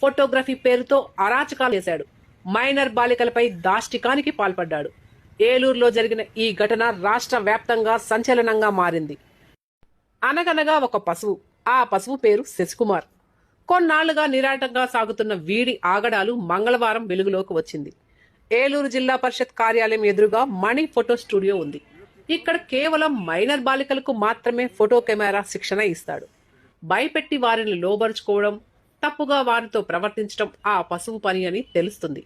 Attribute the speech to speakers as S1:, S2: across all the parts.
S1: Photography పేరుతో అరాచకాలు చేశాడు. మైనర్ బాలికలపై దాష్టికానికి పాల్పడ్డాడు. ఏలూరులో జరిగిన ఈ ఘటన రాష్ట్ర వ్యాప్తంగా సంచలనంగా మారింది. అనగనగా ఒక పశువు. ఆ పశువు పేరు శశికుమార్. కొన్నాళ్ళుగా నిరాటంగా సాగుతున్న వీడి ఆగడాలు మంగళవారం వెలుగులోకి వచ్చింది. ఏలూరు జిల్లా పరిషత్ కార్యాలయం ఎదురుగా మణి ఫోటో స్టూడియో ఉంది. ఇక్కడ కేవలం మైనర్ బాలికలకు మాత్రమే ఫోటో కెమెరా శిక్షణ ఇస్తాడు. భయపెట్టి వారిని లోబరుచుకోవడం తప్పుగా వారితో ప్రవర్తించడం ఆ పశువు పని అని తెలుస్తుంది.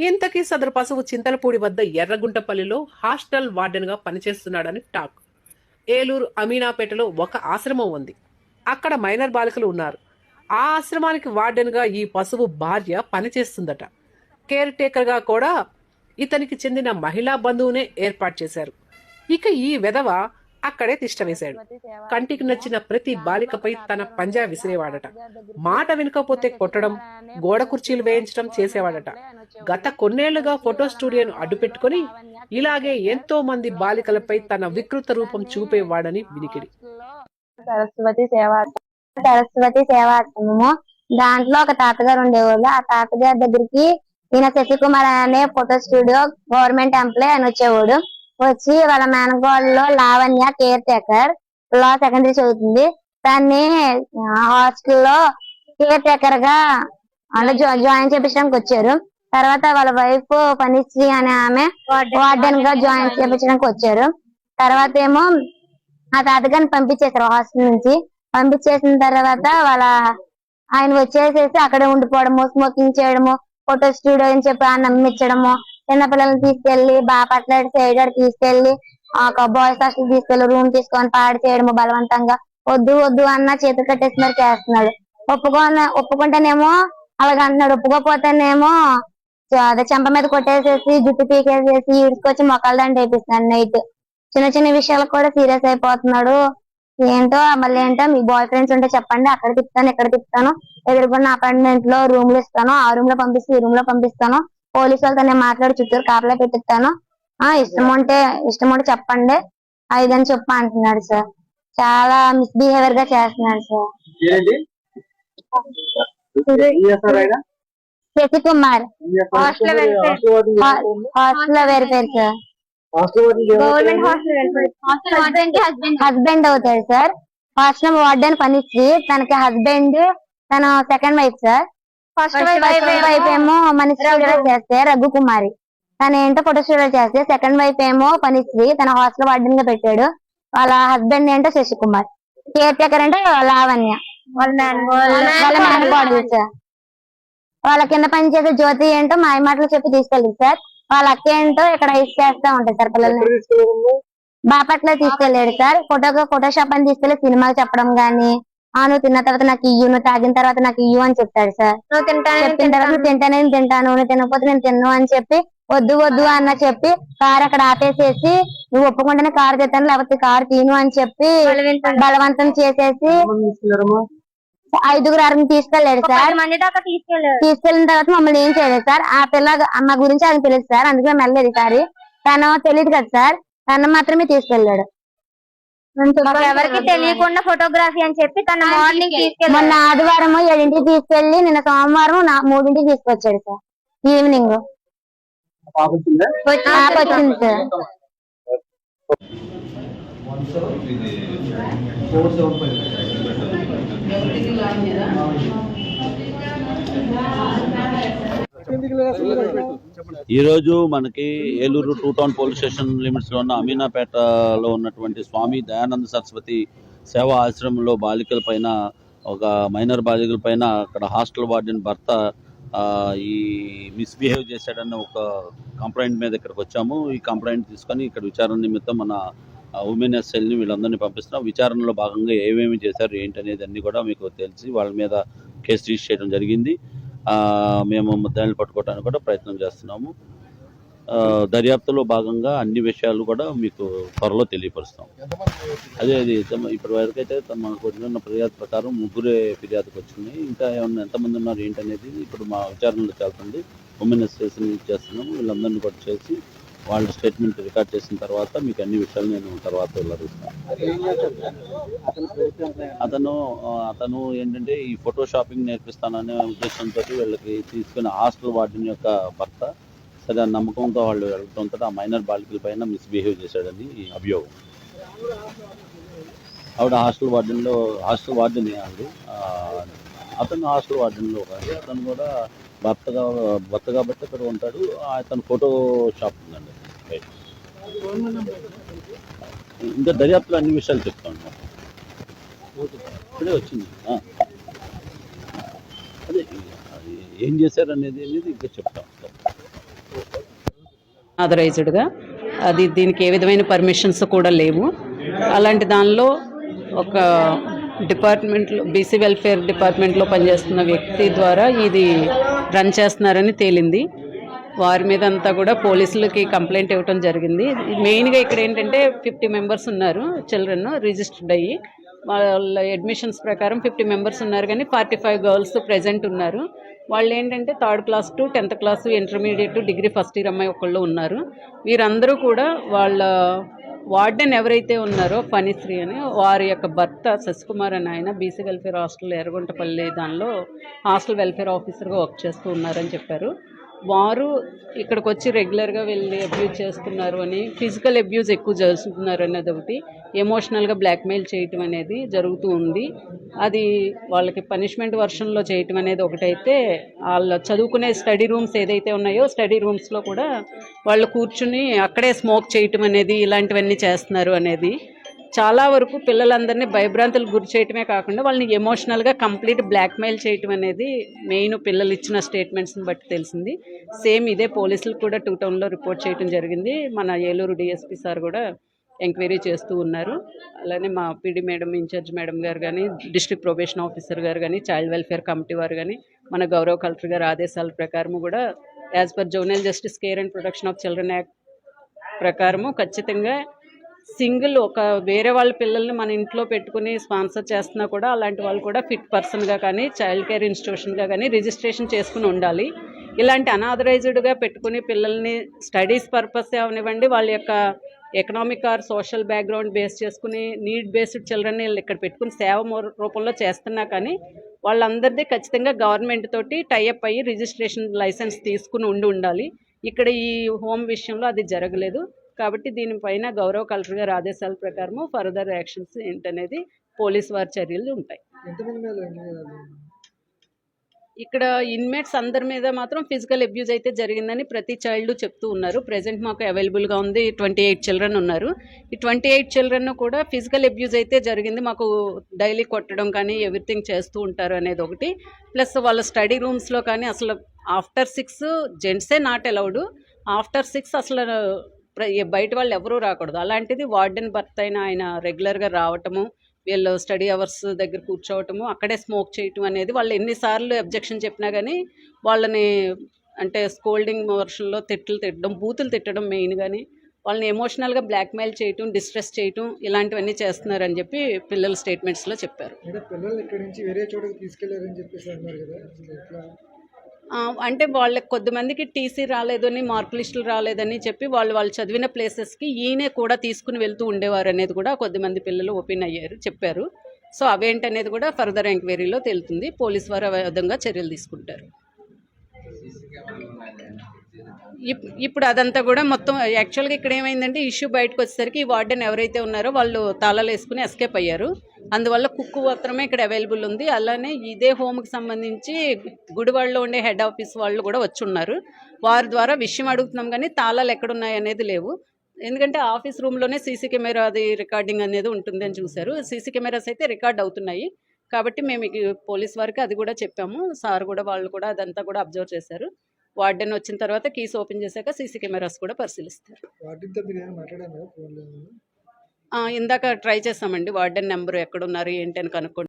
S1: ఇంతకీ సదరు పశువు చింతలపూడి వద్ద ఎర్రగుంటపల్లిలో హాస్టల్ వార్డెన్గా పనిచేస్తున్నాడని టాక్. ఏలూరు అమీనాపేటలో ఒక ఆశ్రమం ఉంది. అక్కడ మైనర్ బాలికలు ఉన్నారు. ఆ ఆశ్రమానికి వార్డెన్గా ఈ పశువు భార్య పనిచేస్తుందట. కేర్ టేకర్గా కూడా ఇతనికి చెందిన మహిళా బంధువునే ఏర్పాటు చేశారు. ఇక ఈ విధవ అక్కడే తిష్టవేశాడు కంటికి నచ్చిన ప్రతి బాలికపై తన పంజా విసిరేవాడట. మాట వినకపోతే కొట్టడం గోడ కుర్చీలు వేయించడం చేసేవాడట. గత కొన్నేళ్ళుగా ఫోటో స్టూడియోను అడ్డుపెట్టుకుని ఇలాగే ఎంతో మంది బాలికలపై తన వికృత రూపం చూపేవాడని వినికిడి.
S2: సరస్వతి సేవా సరస్వతి సేవాశ్రమము దాంట్లో ఒక తాతగారు ఉండేవాళ్ళు. ఆ తాతగారి దగ్గరికి ఈయన శశికుమార్ అనే ఫోటో స్టూడియో గవర్నమెంట్ ఎంప్లాయ్ అని వచ్చేవాడు. వచ్చి వాళ్ళ మేనగోడలో లావణ్య కేర్ టేకర్ లా సెకండరీ చదువుతుంది. దాన్ని హాస్టల్లో కేర్ టేకర్గా జా- జాయిన్ చేపించడానికి వచ్చారు. తర్వాత వాళ్ళ వైఫ్ పనిశ్రీ అనే ఆమె వార్డెన్గా జాయిన్ చేపించడానికి వచ్చారు. తర్వాత ఏమో ఆ తాతగారిని పంపించేశారు హాస్టల్ నుంచి. పంపించేసిన తర్వాత వాళ్ళ ఆయన వచ్చేసేసి అక్కడే ఉండిపోవడము స్మోకింగ్ చేయడము ఫోటో స్టూడియో అని చెప్పి ఆ నమ్మించడము చిన్న పిల్లల్ని తీసుకెళ్ళి బాపట్ల సైడ్ తీసుకెళ్ళి ఒక బాయ్స్ హాస్టల్ తీసుకెళ్ళి రూమ్ తీసుకొని పాడు చేయడము బలవంతంగా. వద్దు వద్దు అన్న చేతులు కట్టేసి మరి చేస్తున్నాడు. ఒప్పుకోన ఒప్పుకుంటేనేమో అలాగ అంటున్నాడు. ఒప్పుకోపోతేనేమో అదే చెంప మీద కొట్టేసేసి జుట్టు పీకేసేసి ఈడ్చుకొచ్చి మొక్కలు దాన్ని వేపిస్తున్నాడు నైట్ చిన్న చిన్న విషయాలకు కూడా సీరియస్ అయిపోతున్నాడు. ఏంటో మళ్ళీ ఏంటో మీ బాయ్ ఫ్రెండ్స్ ఉంటే చెప్పండి. అక్కడ తిప్పుతాను ఇక్కడ తిప్పుతాను ఎదురుకున్న అపార్ట్మెంట్లో రూమ్లో ఇస్తాను. ఆ రూమ్లో పంపిస్తే ఈ రూమ్లో పంపిస్తాను. పోలీసు వాళ్ళతో మాట్లాడి చుట్టూరు కాపలా పెట్టిస్తాను. ఆ ఇష్టం ఉంటే ఇష్టం ఉంటే చెప్పండి. ఐదని చెప్పు అంటున్నాడు సార్. చాలా మిస్బిహేవియర్గా చేస్తున్నాడు sir. Sasi Kumar? Hostel
S3: hostel
S2: పేరు సార్. గవర్నమెంట్. హాస్టల్ హస్బెండ్ అవుతాడు సార్. హాస్టల్ వార్డెన్ పనిచ్చి తనకి హస్బెండ్ తన second wife sir. First wife wife ఏమో మనిషి చేస్తే రఘు కుమారి. తను ఏంటో ఫోటో స్టూడియో చేస్తే సెకండ్ వైఫ్ ఏమో పనిశ్రీ. తన హాస్టల్ వార్డెన్గా పెట్టాడు. వాళ్ళ హస్బెండ్ ఏంటో శశి కుమార్ కేర్ టేకర్ అంటే లావణ్య. వాళ్ళ మేనకోడలు సార్ వాళ్ళ కింద పనిచేసే జ్యోతి ఏంటో మాయ మాటలు చెప్పి తీసుకెళ్ళింది సార్. వాళ్ళ అక్క ఏంటో ఇక్కడ ఇస్ చేస్తా ఉంటాయి సార్ పిల్లల్ని? బాపట్ల తీసుకెళ్ళాడు సార్. ఫోటోగా ఫోటోషాప్ అని తీసుకెళ్ళి సినిమాలు చెప్పడం గానీ ఆ నువ్వు తిన్న తర్వాత నాకు ఇయ్యు నువ్వు తాగిన తర్వాత నాకు ఇయ్యు అని చెప్తాడు సార్. చెప్పిన తర్వాత నువ్వు తింటానే. నేను తింటాను నువ్వు తినకపోతే నేను తిన్ను అని చెప్పి వద్దు వద్దు అన్న చెప్పి కార్ అక్కడ ఆపేసేసి నువ్వు ఒప్పుకుంటేనే కారు తెస్తాను లేకపోతే కారు తీను అని చెప్పి బలవంతం. చేసేసి? ఐదుగురు ఆరుగురు తీసుకెళ్ళాడు సార్. తీసుకెళ్ళిన తర్వాత మమ్మల్ని ఏం చేయలేదు సార్. ఆ పిల్ల మా గురించి అది తెలుసు సార్ అందుకే మేము వెళ్ళలేదు ఈసారి తను తెలియదు కదా సార్. తను మాత్రమే తీసుకెళ్ళాడు.
S4: ఎవరికి తెలియకుండా ఫోటోగ్రఫీ అని చెప్పి తన మార్నింగ్ తీసుకెళ్ళి
S2: మొన్న ఆదివారం ఏడింటికి తీసుకెళ్ళి నిన్న సోమవారం నా మూడింటికి తీసుకొచ్చాడు సార్. ఈవినింగ్
S3: వచ్చింది
S2: సార్.
S3: ఫోర్
S5: ఈరోజు మనకి Eluru two town police station లిమిట్స్లో ఉన్న అమీనాపేటలో ఉన్నటువంటి స్వామి దయానంద సరస్వతి సేవా ఆశ్రమంలో బాలికల పైన ఒక మైనర్ బాలికల పైన అక్కడ హాస్టల్ వార్డెన్ భర్త ఈ మిస్బిహేవ్ చేశాడన్న ఒక కంప్లైంట్ మీద ఇక్కడికి వచ్చాము. ఈ కంప్లైంట్ తీసుకొని ఇక్కడ విచారణ నిమిత్తం మన ఉమెన్ ఎస్ఎల్ని వీళ్ళందరినీ పంపిస్తున్నాం. విచారణలో భాగంగా ఏమేమి చేశారు ఏంటి అనేది అన్ని కూడా మీకు తెలిసి వాళ్ళ మీద కేసు రిజిస్టర్ చేయడం జరిగింది. మేము ముద్దాయిలు పట్టుకోవడానికి కూడా ప్రయత్నం చేస్తున్నాము. దర్యాప్తులో భాగంగా అన్ని విషయాలు కూడా మీకు త్వరలో తెలియపరుస్తాం. అదే అది ఇప్పటి వరకు అయితే మనకు వచ్చిన ఫిర్యాదు ప్రకారం ముగ్గురే ఫిర్యాదుకు వచ్చినాయి. ఇంకా ఏమన్నా ఎంతమంది ఉన్నారు ఏంటనేది ఇప్పుడు మా విచారణలో చేస్తుంది ఉమెన్ అసోసియేషన్ చేస్తున్నాము. వీళ్ళందరినీ కూడా చేసి వాళ్ళ స్టేట్మెంట్ రికార్డ్ చేసిన తర్వాత మీకు అన్ని విషయాలు నేను తర్వాత వివరిస్తాను.
S3: అతను
S5: అతను అతను ఏంటంటే ఈ ఫోటో షాపింగ్ నేర్పిస్తాననే ఉద్దేశంతో వీళ్ళకి తీసుకున్న హాస్టల్ వార్డెన్ యొక్క భర్త సరే ఆ నమ్మకంతో వాళ్ళు వెళ్ళడంతో ఆ మైనర్ బాలికల పైన మిస్బిహేవ్ చేశాడని అభియోగం. ఆవిడ హాస్టల్ వార్డెన్లో హాస్టల్ వార్డెన్ అండి అతను హాస్టల్ వార్డెన్లో అతను కూడా భర్త భర్త కాబట్టి అక్కడ ఉంటాడు. అతను ఫోటో షాప్ ఉందండి. ఇంకా దర్యాప్తులో అన్ని విషయాలు చెప్తాను. ఇప్పుడే వచ్చింది. అదే ఏం చేశారు అనేది అనేది ఇంకా చెప్తాం
S6: ఆథరైజ్డ్గా అది దీనికి ఏ విధమైన పర్మిషన్స్ కూడా లేవు. అలాంటి దానిలో ఒక డిపార్ట్మెంట్లో బీసీ వెల్ఫేర్ డిపార్ట్మెంట్లో పనిచేస్తున్న వ్యక్తి ద్వారా ఇది రన్ చేస్తున్నారని తేలింది. వారి మీద అంతా కూడా పోలీసులకి కంప్లైంట్ ఇవ్వటం జరిగింది. మెయిన్గా ఇక్కడ ఏంటంటే ఫిఫ్టీ మెంబర్స్ ఉన్నారు చిల్డ్రన్ రిజిస్టర్డ్ అయ్యి. వాళ్ళ అడ్మిషన్స్ ప్రకారం ఫిఫ్టీ మెంబర్స్ ఉన్నారు కానీ ఫార్టీ ఫైవ్ గర్ల్స్ ప్రెజెంట్ ఉన్నారు. వాళ్ళు ఏంటంటే third class to tenth class intermediate degree first year అమ్మాయి ఒకళ్ళు ఉన్నారు. వీరందరూ కూడా వాళ్ళ వార్డెన్ ఎవరైతే ఉన్నారో ఫణిశ్రీ అని వారి యొక్క భర్త శశికుమార్ అని ఆయన బీసీ వెల్ఫేర్ హాస్టల్ ఎర్రగుంటపల్లి దానిలో హాస్టల్ వెల్ఫేర్ ఆఫీసర్గా వర్క్ చేస్తూ ఉన్నారని చెప్పారు. వారు ఇక్కడికి వచ్చి రెగ్యులర్గా వెళ్ళి అబ్యూజ్ చేస్తున్నారు అని ఫిజికల్ అబ్యూజ్ ఎక్కువ చేస్తున్నారు అనేది ఒకటి. ఎమోషనల్గా బ్లాక్మెయిల్ చేయటం అనేది జరుగుతూ ఉంది. అది వాళ్ళకి పనిష్మెంట్ వర్షన్లో చేయటం అనేది ఒకటైతే వాళ్ళ చదువుకునే స్టడీ రూమ్స్ ఏదైతే ఉన్నాయో స్టడీ రూమ్స్లో కూడా వాళ్ళు కూర్చుని అక్కడే స్మోక్ చేయటం అనేది ఇలాంటివన్నీ చేస్తున్నారు అనేది చాలా వరకు పిల్లలందరినీ భయభ్రాంతులు గురి చేయటమే కాకుండా వాళ్ళని ఎమోషనల్గా కంప్లీట్ బ్లాక్మెయిల్ చేయటం అనేది మెయిన్ పిల్లలు ఇచ్చిన స్టేట్మెంట్స్ని బట్టి తెలిసింది. సేమ్ ఇదే పోలీసులు కూడా టూ టౌన్లో రిపోర్ట్ చేయడం జరిగింది. మన ఏలూరు డిఎస్పీ సార్ కూడా ఎంక్వైరీ చేస్తూ ఉన్నారు. అలానే మా పీడీ మేడం ఇన్ఛార్జ్ మేడం గారు కానీ డిస్ట్రిక్ట్ ప్రొబేషన్ ఆఫీసర్ గారు కానీ చైల్డ్ వెల్ఫేర్ కమిటీ వారు కానీ మన గౌరవ కలెక్టర్ గారి ఆదేశాల ప్రకారము కూడా as per juvenile justice care and protection of children act ప్రకారము ఖచ్చితంగా సింగిల్ ఒక వేరే వాళ్ళ పిల్లల్ని మన ఇంట్లో పెట్టుకుని స్పాన్సర్ చేస్తున్నా కూడా అలాంటి వాళ్ళు కూడా ఫిట్ పర్సన్గా కానీ చైల్డ్ కేర్ ఇన్స్టిట్యూషన్గా కానీ రిజిస్ట్రేషన్ చేసుకుని ఉండాలి. ఇలాంటి అనాథరైజ్డ్గా పెట్టుకుని పిల్లల్ని స్టడీస్ పర్పస్ అవనివ్వండి. వాళ్ళ యొక్క economic or social background base చేసుకుని నీడ్ బేస్డ్ చిల్డ్రన్ని ఇక్కడ పెట్టుకుని సేవ రూపంలో చేస్తున్నా కానీ వాళ్ళందరిది ఖచ్చితంగా గవర్నమెంట్ తోటి టైఅప్ అయ్యి రిజిస్ట్రేషన్ లైసెన్స్ తీసుకుని ఉండి ఉండాలి. ఇక్కడ ఈ హోమ్ విషయంలో అది జరగలేదు. కాబట్టి దీనిపైన గౌరవ కలెక్టర్ గారి ఆదేశాల ప్రకారము ఫర్దర్ యాక్షన్స్ ఏంటనేది పోలీస్ వారి చర్యలు ఉంటాయి. ఇక్కడ ఇన్మేట్స్ అందరి మీద మాత్రం ఫిజికల్ అబ్యూజ్ అయితే జరిగిందని ప్రతి చైల్డ్ చెప్తూ ఉన్నారు. ప్రెసెంట్ మాకు అవైలబుల్గా ఉంది. ట్వంటీ ఎయిట్ చిల్డ్రన్ ఉన్నారు. ఈ ట్వంటీ ఎయిట్ చిల్డ్రన్ కూడా ఫిజికల్ అబ్యూజ్ అయితే జరిగింది. మాకు డైలీ కొట్టడం కానీ ఎవ్రీథింగ్ చేస్తూ ఉంటారు అనేది ఒకటి. ప్లస్ వాళ్ళ స్టడీ రూమ్స్లో కానీ అసలు ఆఫ్టర్ సిక్స్ జెంట్సే నాట్ అలౌడ్. ఆఫ్టర్ సిక్స్ అసలు బయట వాళ్ళు ఎవరూ రాకూడదు. అలాంటిది వార్డెన్ బర్త్ అయిన ఆయన రెగ్యులర్గా రావటము వీళ్ళు స్టడీ అవర్స్ దగ్గర కూర్చోవటము అక్కడే స్మోక్ చేయటం అనేది వాళ్ళు ఎన్నిసార్లు అబ్జెక్షన్ చెప్పినా కానీ వాళ్ళని అంటే స్కోల్డింగ్ వర్షన్లో తిట్లు తిట్టడం బూతులు తిట్టడం మెయిన్ కానీ వాళ్ళని ఎమోషనల్గా బ్లాక్మెయిల్ చేయటం డిస్ట్రెస్ చేయటం ఇలాంటివన్నీ చేస్తున్నారని చెప్పి పిల్లల స్టేట్మెంట్స్లో చెప్పారు.
S3: పిల్లలు ఇక్కడి నుంచి వేరే చోటకి తీసుకెళ్ళారని చెప్పేసి అన్నారు కదా
S6: అంటే వాళ్ళకి కొద్దిమందికి టీసీ రాలేదని మార్క్ లిస్టులు రాలేదని చెప్పి వాళ్ళు వాళ్ళు చదివిన ప్లేసెస్కి ఈయనే కూడా తీసుకుని వెళ్తూ ఉండేవారు అనేది కూడా కొద్దిమంది పిల్లలు ఓపెన్ అయ్యారు చెప్పారు. సో అవేంటనేది కూడా ఫర్దర్ ఎంక్వైరీలో తేలుతుంది. పోలీస్ వారు ఆ విధంగా చర్యలు తీసుకుంటారు. ఇప్పుడు అదంతా కూడా మొత్తం యాక్చువల్గా ఇక్కడ ఏమైందంటే ఇష్యూ బయటకు వచ్చేసరికి ఈ వార్డెన్ ఎవరైతే ఉన్నారో వాళ్ళు తాళాలు వేసుకుని ఎస్కేప్ అయ్యారు. అందువల్ల కుక్కు మాత్రమే ఇక్కడ అవైలబుల్ ఉంది. అలానే ఇదే హోమ్కి సంబంధించి గుడివాడలో ఉండే హెడ్ ఆఫీస్ వాళ్ళు కూడా వచ్చి ఉన్నారు వారి ద్వారా విషయం అడుగుతున్నాం కానీ తాళాలు ఎక్కడున్నాయి అనేది లేవు. ఎందుకంటే ఆఫీస్ రూమ్లోనే సీసీ కెమెరా అది రికార్డింగ్ అనేది ఉంటుంది అని చూశారు. సీసీ కెమెరాస్ అయితే రికార్డ్ అవుతున్నాయి. కాబట్టి మేము పోలీస్ వారికి అది కూడా చెప్పాము. సార్ కూడా వాళ్ళు కూడా అదంతా కూడా అబ్జర్వ్ చేశారు. వార్డెన్ వచ్చిన తర్వాత కీస్ ఓపెన్ చేశాక సీసీ కెమెరాస్ కూడా పరిశీలిస్తారు. ఇందాక ట్రై చేసామండి వార్డెన్ నెంబర్ ఎక్కడున్నారు ఏంటి అని కనుక్కోండి